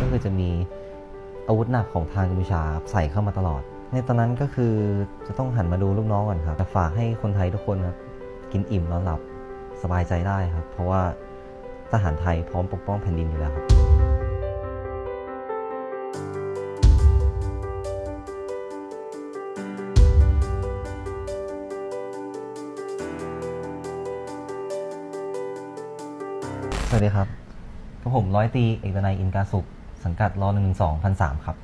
ก็คือจะมีอาวุธหนักของทางกัมพูชาใส่เข้ามาตลอด ในตอนนั้นก็คือจะต้องหันมาดูลูกน้องก่อนครับจะฝากให้คนไทยทุกคนครับกินอิ่มนอนหลับสบายใจได้ครับ เพราะว่าทหารไทยพร้อมปกป้องแผ่นดินอยู่แล้วครับสวัสดีครับ กับผมร้อยตรีเอกดนัยอินกาสุขสังกัดรอหนึ่งสองพันสามครับ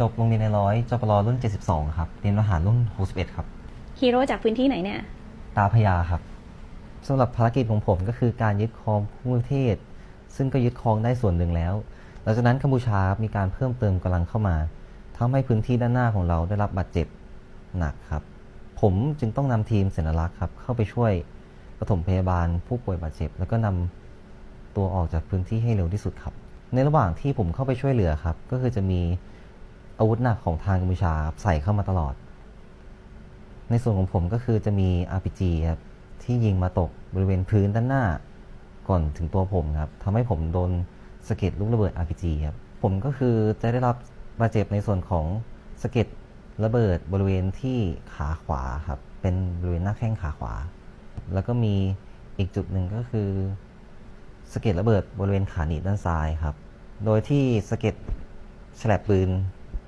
จบโรงเรียนในร้อยจบรอรุ่น72ครับเรียนทหารรุ่น61ครับ ฮีโร่จากพื้นที่ไหนเนี่ย ตาพยาครับสำหรับภารกิจของผมก็คือการยึดครองภูมิประเทศ ซึ่งก็ยึดครองได้ส่วนหนึ่งแล้ว หลังจากนั้นกัมพูชามีการเพิ่มเติมกำลังเข้ามาทำให้พื้นที่ด้านหน้าของเราได้รับบาดเจ็บหนักครับ ผมจึงต้องนำทีมเสนารักษ์ครับเข้าไปช่วยปฐมพยาบาลผู้ป่วยบาดเจ็บ แล้วก็นำ ตัวออกจากพื้นที่ให้เร็วที่สุดครับ ในระหว่างที่ผมเข้าไปช่วยเหลือครับ ก็คือจะมีอาวุธหนักของทางกัมพูชาใส่เข้ามาตลอด ในส่วนของผมก็คือจะมี RPG ครับที่ยิงมาตกบริเวณพื้นด้านหน้าก่อนถึงตัวผมครับทำให้ผมโดนสะเก็ดลูกระเบิด RPG ครับผมก็คือจะได้รับบาดเจ็บในส่วนของสะเก็ดระเบิดบริเวณที่ขาขวาครับเป็นบริเวณหน้าแข้งขาขวา แล้วก็มีอีกจุดหนึ่งก็คือะเก็ดระเบิดบริเวณขาหนีบด้านซ้ายครับ โดยที่สะเก็ดฉลับปืน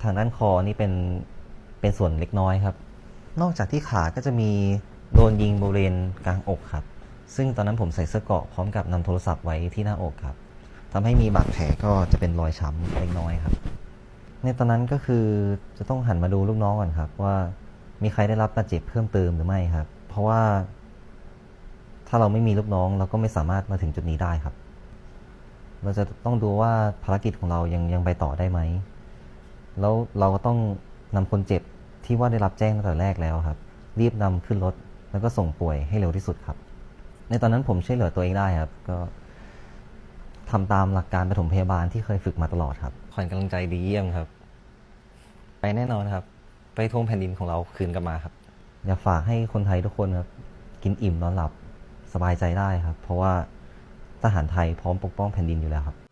ทางด้านคอนี่เป็นเป็นส่วนเล็กน้อยครับ นอกจากที่ขาก็จะมีโดนยิงบริเวณกลางอกครับ ซึ่งตอนนั้นผมใส่เสื้อเกราะพร้อมกับนำโทรศัพท์ไว้ที่หน้าอกครับทำให้มีบาดแผลก็จะเป็นรอยช้ำเล็กน้อยครับ ในตอนนั้นก็คือจะต้องหันมาดูลูกน้องก่อนครับ ว่ามีใครได้รับบาดเจ็บเพิ่มเติมหรือไม่ครับ เพราะว่า ถ้าเราไม่มีลูกน้องเราก็ไม่สามารถมาถึงจุดนี้ได้ครับ เราจะต้องดูว่าภารกิจของเรายังยังไปต่อได้ไหม แล้วเราก็ต้องนำคนเจ็บที่ว่าได้รับแจ้งตั้งแต่แรกแล้วครับ รีบนำขึ้นรถแล้วก็ส่งป่วยให้เร็วที่สุดครับ ในตอนนั้นผมช่วยเหลือตัวเองได้ครับ ก็ทำตามหลักการปฐมพยาบาลที่เคยฝึกมาตลอดครับขวัญกำลังใจดีเยี่ยมครับ ไปแน่นอนครับ ไปทวงแผ่นดินของเราคืนกลับมาครับ อยากฝากให้คนไทยทุกคนครับ กินอิ่มนอนหลับ สบายใจได้ครับ เพราะว่าทหารไทยพร้อมปกป้องแผ่นดินอยู่แล้วครับ